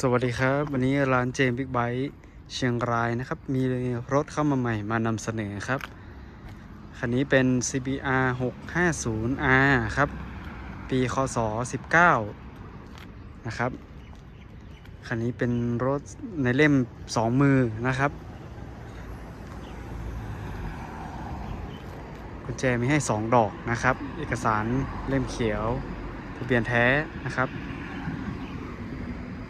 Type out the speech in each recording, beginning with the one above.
สวัสดีครับ วันนี้ร้านเจมบิ๊กไบค์เชียงรายนะครับ มีรถเข้ามาใหม่มานำเสนอครับ คันนี้เป็น CBR 650R ครับ ปีคศ19 นะครับ คันนี้เป็นรถในเล่ม 2 มือนะครับกุญแจมีให้ 2 ดอกนะครับ เอกสารเล่มเขียว ทะเบียนแท้นะครับ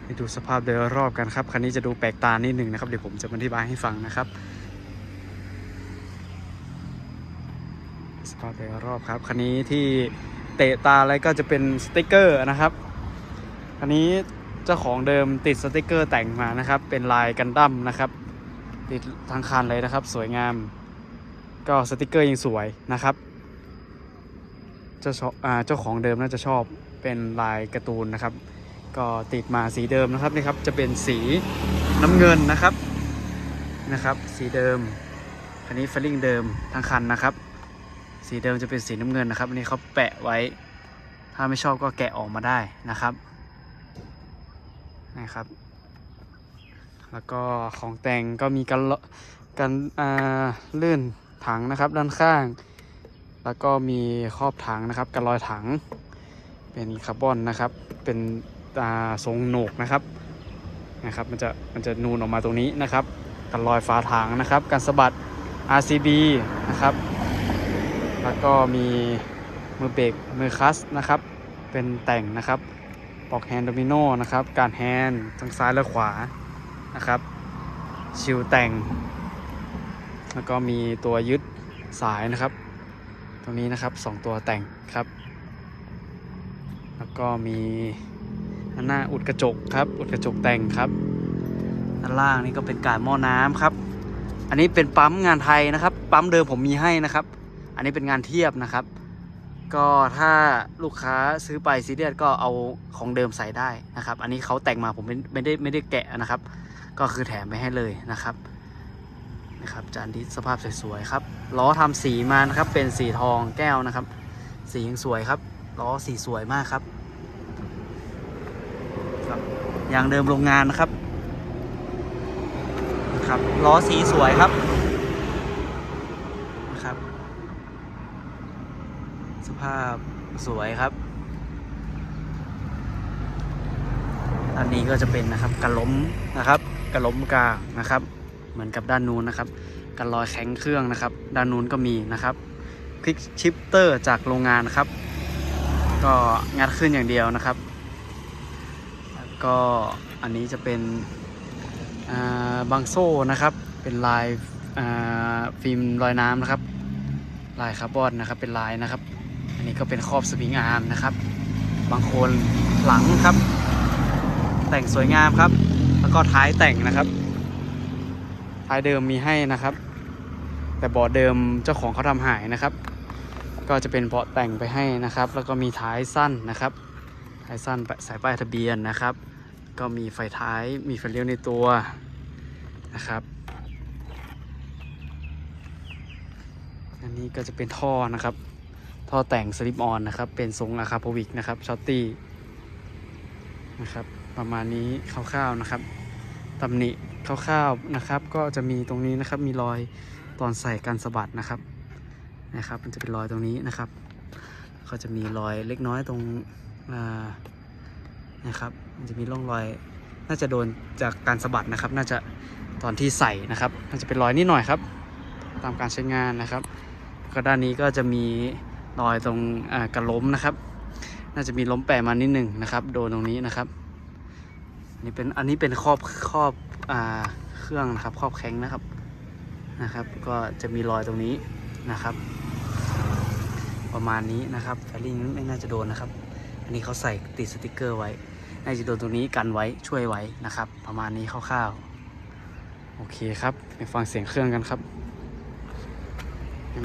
ไปดูสภาพโดยรอบกันครับ คันนี้จะดูแปลกตานิดหนึ่งนะครับ เดี๋ยวผมจะอธิบายให้ฟังนะครับ สภาพโดยรอบครับ คันนี้ที่เตะตาอะไรก็จะเป็นสติกเกอร์นะครับ คันนี้เจ้าของเดิมติดสติกเกอร์แต่งมานะครับ เป็นลายกันดั้มนะครับ ติดทั้งคันเลยนะครับ สวยงาม ก็สติกเกอร์ยังสวยนะครับ เจ้าชออ่าเจ้าของเดิมน่าจะชอบเป็นลายการ์ตูนนะครับ ก็ติดมาสีเดิมนะครับนี่ครับจะเป็นสีน้ำเงินนะครับนะครับ สีเดิมคันนี้ฟลลิ่งเดิมทั้งคันนะครับ สีเดิมจะเป็นสีน้ำเงินนะครับอันนี้เขาแปะไว้ ถ้าไม่ชอบก็แกะออกมาได้นะครับนะครับ แล้วก็ของแต่งก็มีกันเลาะกันอ่าลื่นถังนะครับด้านข้าง แล้วก็มีครอบถังนะครับกันรอยถัง เป็นคาร์บอนนะครับเป็น อ่าทรงโหนกนะครับนะครับ มันจะมันจะนูนออกมาตรงนี้นะครับกันรอยฝาถังนะครับกันสะบัด RCB นะครับ แล้วก็มีมือเบรกมือคัสนะครับ เป็นแต่งนะครับปลอกแฮนด์โดมิโนนะครับ การแฮนด์ทั้งซ้ายและขวานะครับชิลแต่ง แล้วก็มีตัวยึดสายนะครับ ตรงนี้นะครับสองตัวแต่งครับ แล้วก็มี ด้านหน้าอุดกระจกครับ อุดกระจกแต่งครับด้านล่างนี่ก็เป็นการหม้อน้ำครับ อันนี้เป็นปั๊มงานไทยนะครับ ปั๊มเดิมผมมีให้นะครับ อันนี้เป็นงานเทียบนะครับ ก็ถ้าลูกค้าซื้อไปซีเรียสก็เอาของเดิมใส่ได้นะครับ อันนี้เขาแต่งมาผมไม่ไม่ได้ไม่ได้แกะนะครับ ก็คือแถมไปให้เลยนะครับนะครับจานดิสสภาพสวยๆครับล้อทำสีมานะครับเป็นสีทองแก้วนะครับ สียังสวยครับล้อสีสวยมากครับยางเดิมโรงงานนะครับครับล้อสีสวยครับนะครับ สภาพสวยครับอันนี้ก็จะเป็นนะครับกระล้มนะครับกระล้มกลางนะครับ เหมือนกับด้านนู้นนะครับกันรอยแข็งเครื่องนะครับ ด้านนู้นก็มีนะครับคลิกชิปเตอร์จากโรงงานนะครับ ก็งัดขึ้นอย่างเดียวนะครับ ก็อันนี้จะเป็นบางโซ่นะครับ เป็นลายฟิล์มลอยน้ำนะครับ ลายคาร์บอนนะครับ เป็นลายนะครับ อันนี้ก็เป็นครอบสปริงอาร์มนะครับ บางคนหลังครับ แต่งสวยงามครับ แล้วก็ท้ายแต่งนะครับ ท้ายเดิมมีให้นะครับ แต่บาะเดิมเจ้าของเขาทำหายนะครับ ก็จะเป็นเบาะแต่งไปให้นะครับ แล้วก็มีท้ายสั้นนะครับ ท้ายสั้นสายป้ายทะเบียนนะครับ ก็มีไฟท้ายมีไฟเลี้ยวในตัวนะครับ อันนี้ก็จะเป็นท่อนะครับ ท่อแต่งสลิปออนนะครับ เป็นทรงอาคาโพวิกนะครับช็อตตี้นะครับ ประมาณนี้คร่าวๆนะครับตำหนิคร่าวๆนะครับ ก็จะมีตรงนี้นะครับมีรอยตอนใส่กันสะบัดนะครับนะครับ มันจะเป็นรอยตรงนี้นะครับ ก็จะมีรอยเล็กน้อยตรง นะครับ มันจะมีร่องรอย น่าจะโดนจากการสะบัดนะครับ น่าจะตอนที่ใส่นะครับน่าจะเป็นรอยนิดหน่อยครับ ตามการใช้งานนะครับ ก็ด้านนี้ก็จะมีรอยตรงกระล้มนะครับ น่าจะมีล้มแปะมานิดหนึ่งนะครับ โดนตรงนี้นะครับอันนี้เป็นอันนี้เป็นครอบครอบอ่าเครื่องนะครับครอบแข้งนะครับนะครับ ก็จะมีรอยตรงนี้นะครับ ประมาณนี้นะครับแฟลิงไม่น่าจะโดนนะครับ อันนี้เขาใส่ติดสติกเกอร์ไว้น่าจะโดนตรงนี้กันไว้ช่วยไว้นะครับ ประมาณนี้คร่าวๆโอเคครับไปฟังเสียงเครื่องกันครับ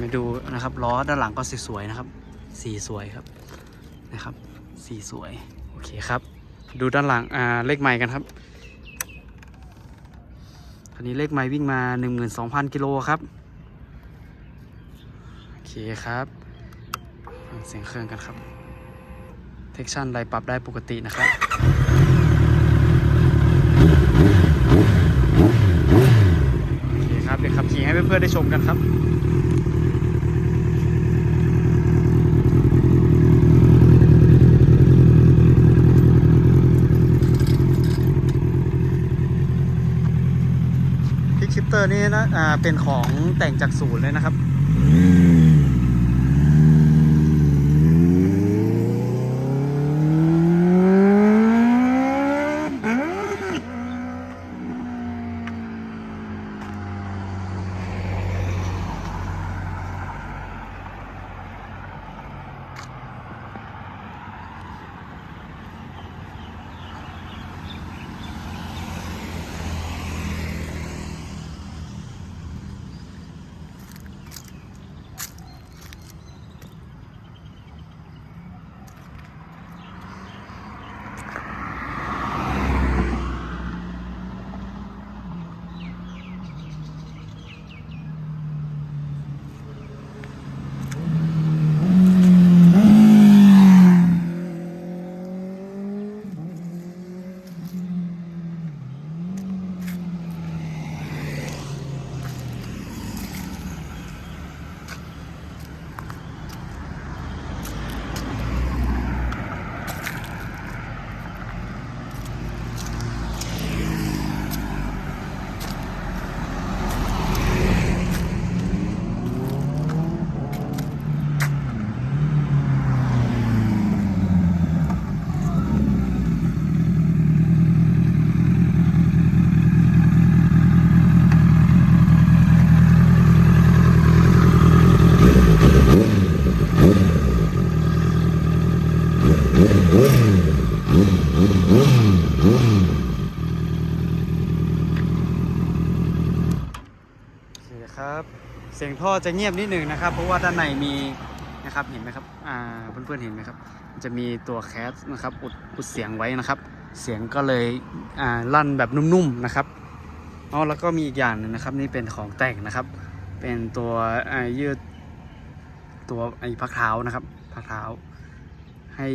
มาดูนะครับล้อด้านหลังก็สวยๆนะครับ สีสวยครับนะครับ สีสวยโอเคครับ ดูด้านหลังอ่าเลขใหม่กันครับคันนี้เลขใหม่วิ่งมา 12,000กิโลครับโอเคครับฟังเสียงเครื่องกันครับ เทคชั่นอะไรปรับได้ปกตินะครับ โอเคครับ เดี๋ยวขับขี่ให้เพื่อนๆได้ชมกันครับพิกชิปเตอร์นี่นะ อ่า เป็นของแต่งจากศูนย์เลยนะครับ คครับ เสียงท่อจะเงียบนิดหนึ่งนะครับ เพราะว่าด้านในมีนะครับเห็นไหมครับอ่าเพื่อนๆเห็นไหมครับ จะมีตัวแคสนะครับอุดอุดเสียงไว้นะครับ เสียงก็เลยอ่าลั่นแบบนุ่มๆนะครับอ๋อแล้วก็มีอีกอย่างหนึงนะครับ นี่เป็นของแต่งนะครับ เป็นตัวอ่ายืดตัวไอ้พักเท้านะครับพักเท้า ให้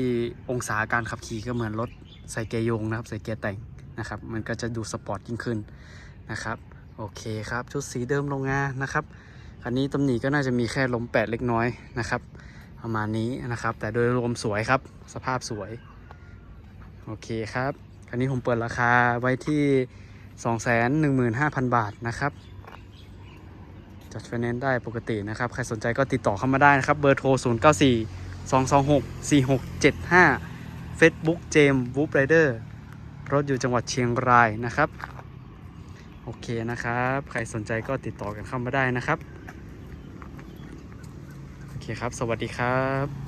องศาการขับขี่ก็เหมือนรถใส่เกียร์ยงนะครับ ใส่เกียร์แต่งนะครับ มันก็จะดูสปอร์ตยิ่งขึ้นนะครับ โอเคครับ ชุดสีเดิมโรงงานนะครับ คันนี้ตำหนิก็น่าจะมีแค่ลมแปดเล็กน้อยนะครับ ประมาณนี้นะครับ แต่โดยรวมสวยครับ สภาพสวย โอเคครับ คันนี้ผมเปิดราคาไว้ที่ 215,000 บาทนะครับจัดไฟแนนซ์ได้ปกตินะครับ ใครสนใจก็ติดต่อเข้ามาได้นะครับ เบอร์โทร 0 9 4 2 2 6 4 6 7 5 Facebook เจมวูฟไรเดอร์รถอยู่จังหวัดเชียงรายนะครับ โอเคนะครับ ใครสนใจก็ติดต่อกันเข้ามาได้นะครับ โอเคครับ สวัสดีครับ